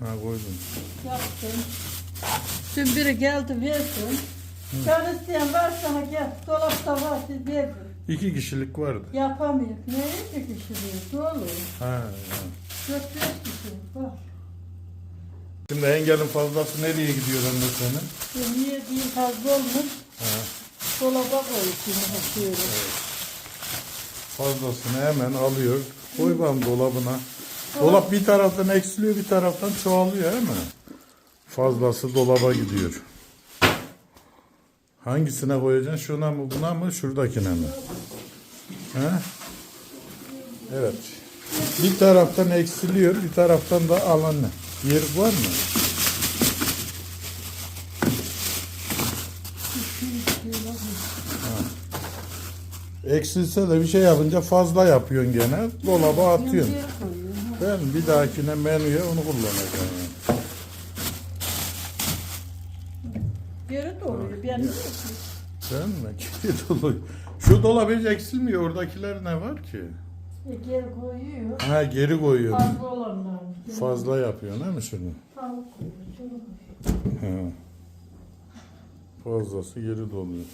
Ha koydum. Yaptım. Dün biri geldi verdim. Can isteyen varsa ha gel. Dolapta var siz verin. İki kişilik vardı. Yapamıyor. Ne iki kişi diyor. Dolu. Ha, ya. Dört beş kişi var. Şimdi engelin fazlası nereye gidiyor anne senin? Niye değil fazla olmuş. Ha. Dolaba koyuyorum. Bakıyorum. Fazlasını hemen alıyor. Koy bakalım dolabına. Dolap bir taraftan eksiliyor bir taraftan çoğalıyor değil mi? Fazlası dolaba gidiyor. Hangisine koyacaksın? Şuna mı buna mı şuradakine mi? He? Evet. Bir taraftan eksiliyor bir taraftan da al anne. Yer var mı? Eksilse de bir şey yapınca fazla yapıyorsun gene. Dolaba atıyorsun. Ben bir dahakine menüye onu kullanacağım. yani. Geri doluyor. Ben ne Sen mi? Kedi dolu. Şu dolap hiç eksilmiyor. Oradakiler ne var ki? E, geri koyuyor. Ha geri koyuyor. Fazla olanlar. Fazla yapıyorsun değil mi şunu? Tavuk koyuyor. Fazlası geri doluyor.